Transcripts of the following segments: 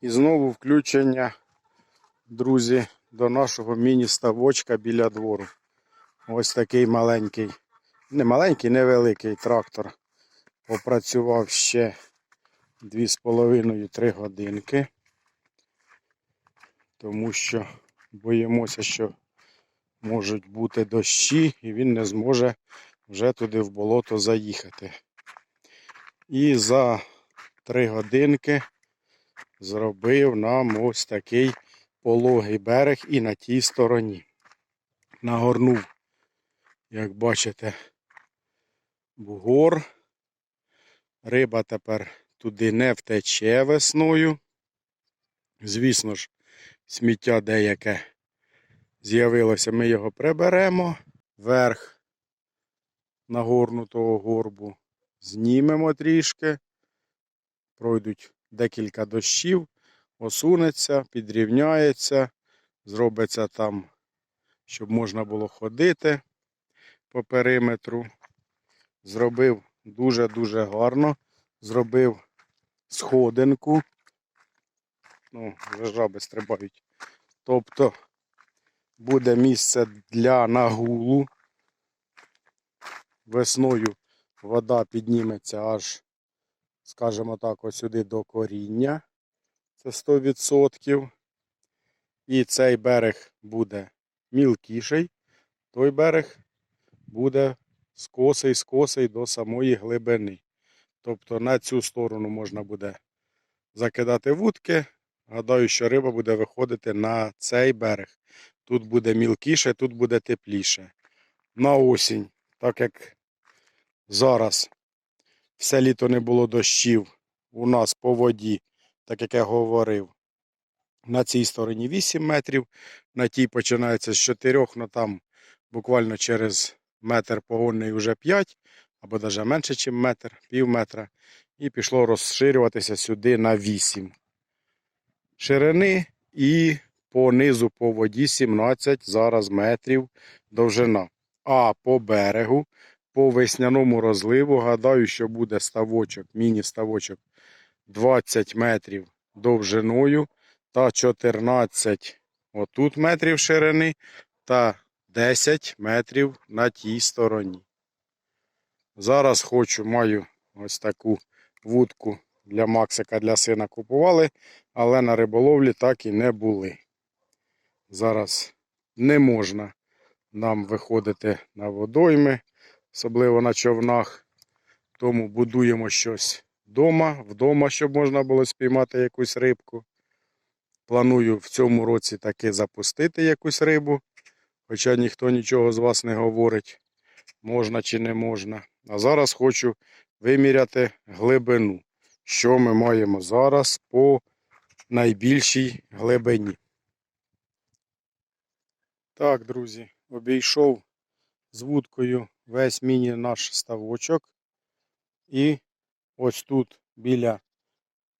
І знову включення, друзі, до нашого міні-ставочка біля двору. Ось такий маленький, не маленький, невеликий трактор. Попрацював ще 2,5-3 годинки. Тому що боїмося, що можуть бути дощі, і він не зможе вже туди в болото заїхати. І за 3 годинки зробив нам ось такий пологий берег і на тій стороні. Нагорнув, як бачите, бугор. Риба тепер туди не втече весною. Звісно ж, сміття деяке з'явилося, ми його приберемо. Верх нагорнутого горбу знімемо трішки. Пройдуть декілька дощів, осунеться, підрівняється, зробиться там, щоб можна було ходити по периметру. Зробив дуже-дуже гарно. Зробив сходинку. Ну, вже жаби стрибають. Тобто буде місце для нагулу. Весною вода підніметься аж, скажімо так, ось сюди до коріння. Це 100%. І цей берег буде мілкіший, той берег буде скосий, скосий до самої глибини. Тобто на цю сторону можна буде закидати вудки. Гадаю, що риба буде виходити на цей берег. Тут буде мілкіше, тут буде тепліше. На осінь, так як зараз все літо не було дощів у нас по воді, так як я говорив, на цій стороні 8 метрів, на тій починається з 4, але там буквально через метр погонний вже 5, або навіть менше, ніж метр, пів метра. І пішло розширюватися сюди на 8 ширини і по низу по воді 17 зараз метрів довжина. А по берегу, по весняному розливу, гадаю, що буде ставочок, міні-ставочок 20 метрів довжиною та 14 отут метрів ширини та 10 метрів на тій стороні. Зараз хочу, маю ось таку вудку для Максика для сина купували, але на риболовлі так і не були. Зараз не можна нам виходити на водойми, особливо на човнах. Тому будуємо щось вдома, вдома, щоб можна було спіймати якусь рибку. Планую в цьому році таки запустити якусь рибу, хоча ніхто нічого з вас не говорить, можна чи не можна. А зараз хочу виміряти глибину, що ми маємо зараз по найбільшій глибині. Так, друзі, обійшов з вудкою весь міні наш ставочок. І ось тут біля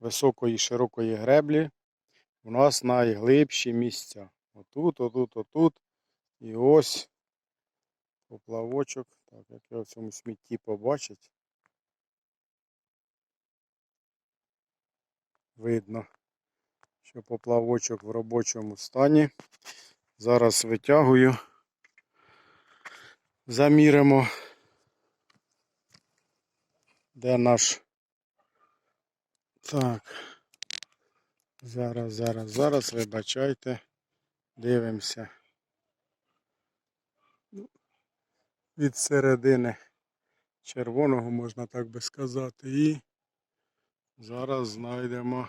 високої широкої греблі у нас найглибші місця. Отут, отут, отут. І ось поплавочок. Так, як його в цьому смітті побачить. Видно, що поплавочок в робочому стані. Зараз витягую. Заміримо, де наш. Так. Зараз, зараз, зараз, вибачайте. Дивимося. Від середини червоного, можна так би сказати. І зараз знайдемо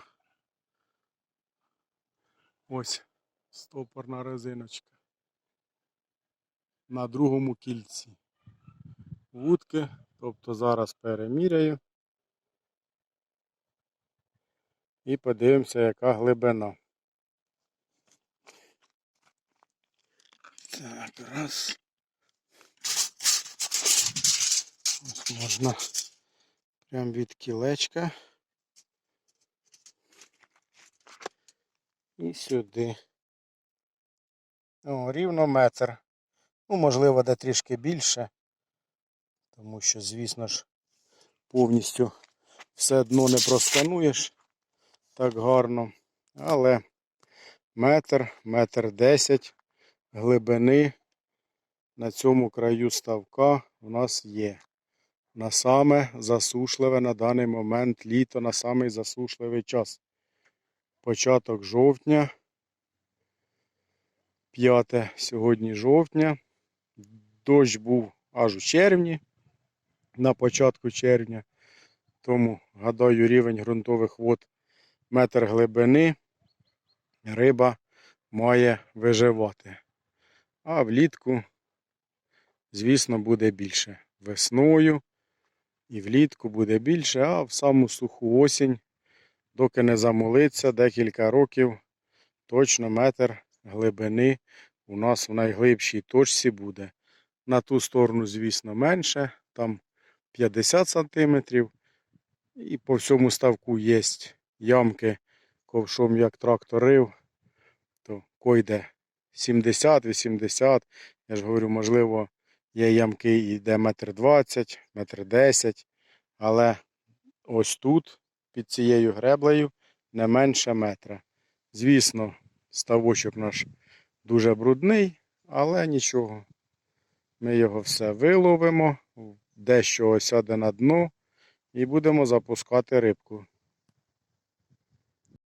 ось стопорна резиночка. На другому кільці. Вудки, тобто зараз переміряю. І подивимося, яка глибина. Так, раз. Ось можна прям від кілечка. І сюди. О, рівно метр. Ну, можливо, де трішки більше. Тому що, звісно ж, повністю все дно не проскануєш так гарно. Але метр, метр десять глибини на цьому краю ставка в нас є. На саме засушливе на даний момент літо, на самий засушливий час. Початок жовтня. 5 сьогодні жовтня. Дощ був аж у червні, на початку червня. Тому, гадаю, рівень ґрунтових вод метр глибини. Риба має виживати. А влітку, звісно, буде більше. Весною і влітку буде більше, а в саму суху осінь, доки не замолиться, декілька років, точно метр глибини у нас в найглибшій точці буде. На ту сторону, звісно, менше, там 50 сантиметрів. І по всьому ставку є ямки ковшом, як трактор рив, то койде 70-80. Я ж говорю, можливо, є ямки і де метр 20, метр 10. Але ось тут, під цією греблею, не менше метра. Звісно, ставочок наш дуже брудний, але нічого. Ми його все виловимо, дещо осяде на дно і будемо запускати рибку.